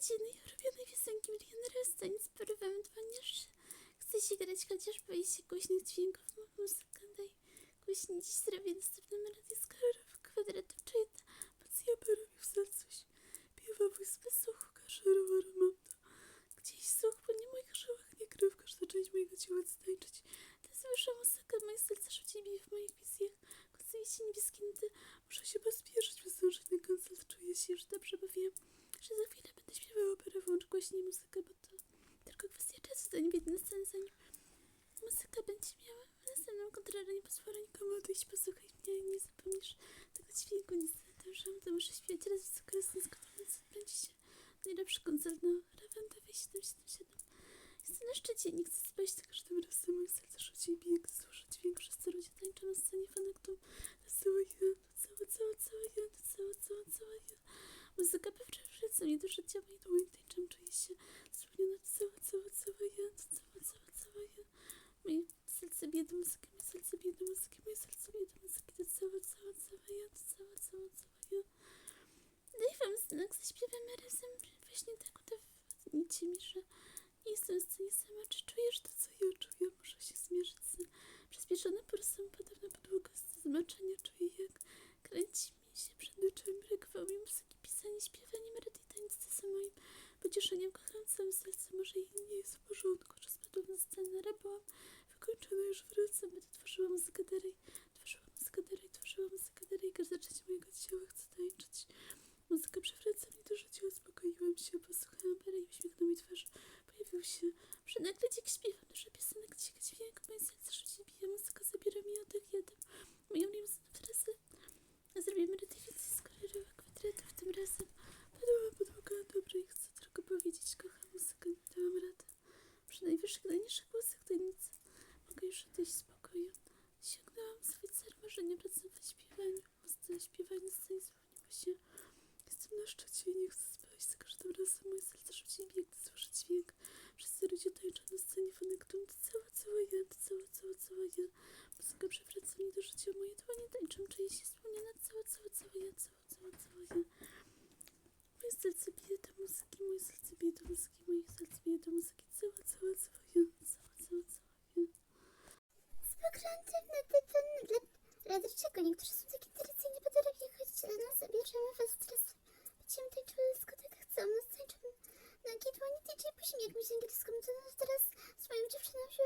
Posłuchajcie jednej no ulubionej piosenki milionera stanic porywem, ponieważ chce się grać chociażby jeśli głośnych dźwięków ma muzykę daj głośniej dziś zrobię następny Włącz głośniej muzykę, bo to tylko kwestia czasu, zanim jedna scena, zanim muzyka będzie miała następną kontrolę. Nie pozwolę nikomu odejść, posłuchaj mnie nie zapomnisz tego dźwięku. Niestety, że to muszę śpiewać raz wysoko jasno, skąd odbędzie się najlepszy koncert na Lawendowej 777. Jestem na szczycie, nie chcę spać za każdym razem. Moje serce rzuci i bije, gdy słyszę dźwięk. Wszyscy ludzie tańczą na scenie fanektum. To cała ja, to cała, cała, cała ja, to cała, cała, cała ja. Muzyka pewnie wraca mnie do życia, moje dłonie tańczą, czuję się spełniona. To cała, cała, cała ja, to cała, cała, cała ja. Moje serce bije do muzyki, moje serce bije do muzyki, moje serce bije do muzyki. To cała, cała, cała ja, to cała, cała, cała ja. Daj wam znak, zaśpiewamy razem. Właśnie tak udowodnijcie mi, że jestem w scenie sama. Czy czujesz to, co ja czuję? Muszę się zmierzyć z przyspieszonym pulsem. Padam na podłogę z zmęczenia. Czuję, jak kręci mi się przed oczami brak mi muzyki, pisanie, śpiewanie, melodii, tańce są moim pocieszeniem. Kocham całym sercem. Może i nie jest w porządku, że spadłam na scenę, ale byłam wykończona. Już wracam. Będę tworzyła muzykę dalej. Tworzyła muzykę dalej, tworzyła muzykę dalej. Każda część mojego ciała chce tańczyć. Muzyka przywraca mnie do życia, uspokoiłam się, posłuchałam Bera i uśmiech na mojej twarzy pojawił się. Przy nagle dźwięk śpiewam, duże piosenek, cichy dźwięk, moje serce rzuci bije, muzyka zabiera mi oddech jeden. Moją limuzynę frasę. Zrobimy redyfikację z kolorowych kwadratów tym razem. Padłam podłoga, dobra i chcę tylko powiedzieć, kocham muzykę, nie dałam rady. Przy najwyższych, najniższych głosach tajemnicy mogę już odejść w spokoju. Sięgnęłam swój cel, marzenia wracam w śpiewaniu. Muzyce śpiewanie целую, целую, целую. Мое сердце бьет до музыки, мое сердце бьет до музыки, мое сердце бьет до музыки. Целую, целую, целую, целую, целую, целую. Spoglądam na te panny dla... Ale dlaczego niektórzy są takie tacy nie potrafią chodzić, ale nas zabierzemy was teraz. Będziemy tańczyły w dyskotekach, co? Nas tańczymy na no, dłoni DJ, później jak my z angielską, to nas teraz z moją dziewczyną się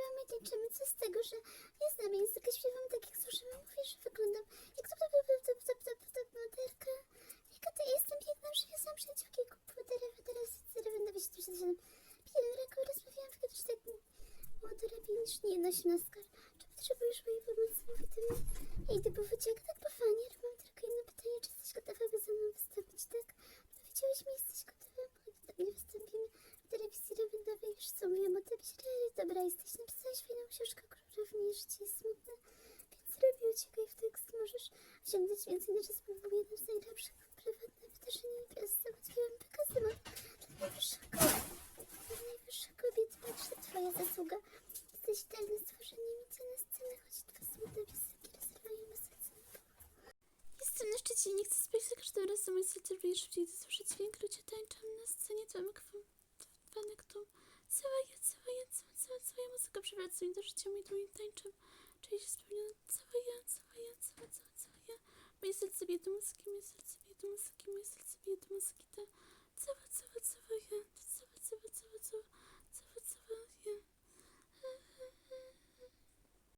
niż nie jedna osiemnastka. Czy potrzebujesz mojej pomocy? Mówię to mi. Ja idę po wyciek, tak po fanie, ale mam tylko jedno pytanie, czy jesteś gotowa, by ze mną wystąpić, tak? Powiedziałeś mi, jesteś gotowa? Do mnie, wystąpimy w telewizji rowendowej, już co mówiłam o tobie, że dobra jesteś, napisałaś fajną książkę, niej życie jest smutne, więc robię uciekaj w tekst, możesz osiągnąć więcej na czas, bliżej, słyszę dźwięk ludzie tańczą na scenie twym kwanek tu. Cała ja, cała ja, cała, cała, cała muzyka przywraca mi do życia, mój dłoń tańczą.